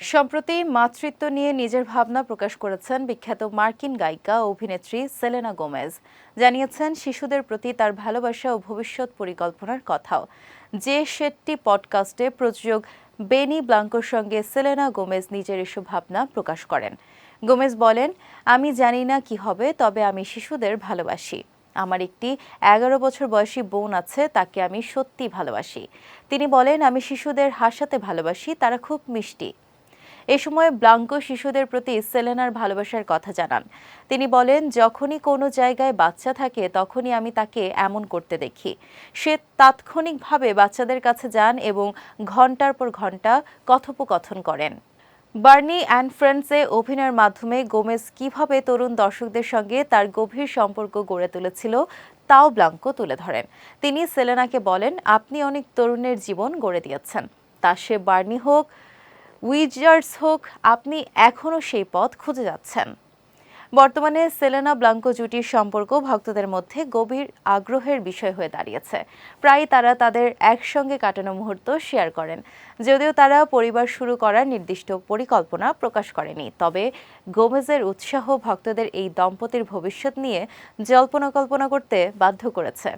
সম্প্রতি মাতৃত্ব নিয়ে নিজের ভাবনা প্রকাশ করেছেন বিখ্যাত মার্কিন গায়িকা অভিনেত্রী সেলেনা গোমেজ। জানিয়েছেন শিশুদের প্রতি তার ভালোবাসা ও ভবিষ্যৎ পরিকল্পনার কথাও। যে শেটটি পডকাস্টে প্রযোজক বেনি ব্লাঙ্কোর সঙ্গে সেলেনা গোমেজ নিজের এসব ভাবনা প্রকাশ করেন। গোমেজ বলেন, আমি জানি না কি হবে, তবে আমি শিশুদের ভালোবাসি। আমার একটি এগারো বছর বয়সী বোন আছে, তাকে আমি সত্যি ভালোবাসি। তিনি বলেন, আমি শিশুদের হাসাতে ভালোবাসি, তারা খুব মিষ্টি। এ সময় ব্লাঙ্কো শিশুদের প্রতি সেলেনার ভালোবাসার কথা জানান। তিনি বলেন, যখনই কোনো জায়গায় বাচ্চা থাকে, তখনই আমি তাকে এমন করতে দেখি। সে তাৎক্ষণিকভাবে বাচ্চাদের কাছে যান এবং ঘণ্টার পর ঘণ্টা কথোপকথন করেন। বার্নি অ্যান্ড ফ্রেন্ডসে অভিনয়ের মাধ্যমে গোমেজ কীভাবে তরুণ দর্শকদের সঙ্গে তার গভীর সম্পর্ক গড়ে তুলেছিল, তাও ব্লাঙ্কো তুলে ধরেন। তিনি সেলেনাকে বলেন, আপনি অনেক তরুণের জীবন গড়ে দিয়েছেন। তা সে বার্নি হোক উইজার্স হোক, আপনি এখনও সেই পথ খুঁজে যাচ্ছেন। বর্তমানে সেলেনা ব্লাঙ্কো জুটির সম্পর্ক ভক্তদের মধ্যে গভীর আগ্রহের বিষয় হয়ে দাঁড়িয়েছে। প্রায় তারা তাদের একসঙ্গে কাটানো মুহূর্ত শেয়ার করেন, যদিও তারা পরিবার শুরু করার নির্দিষ্ট পরিকল্পনা প্রকাশ করেনি। তবে গোমেজের উৎসাহ ভক্তদের এই দম্পতির ভবিষ্যৎ নিয়ে জল্পনা কল্পনা করতে বাধ্য করেছে।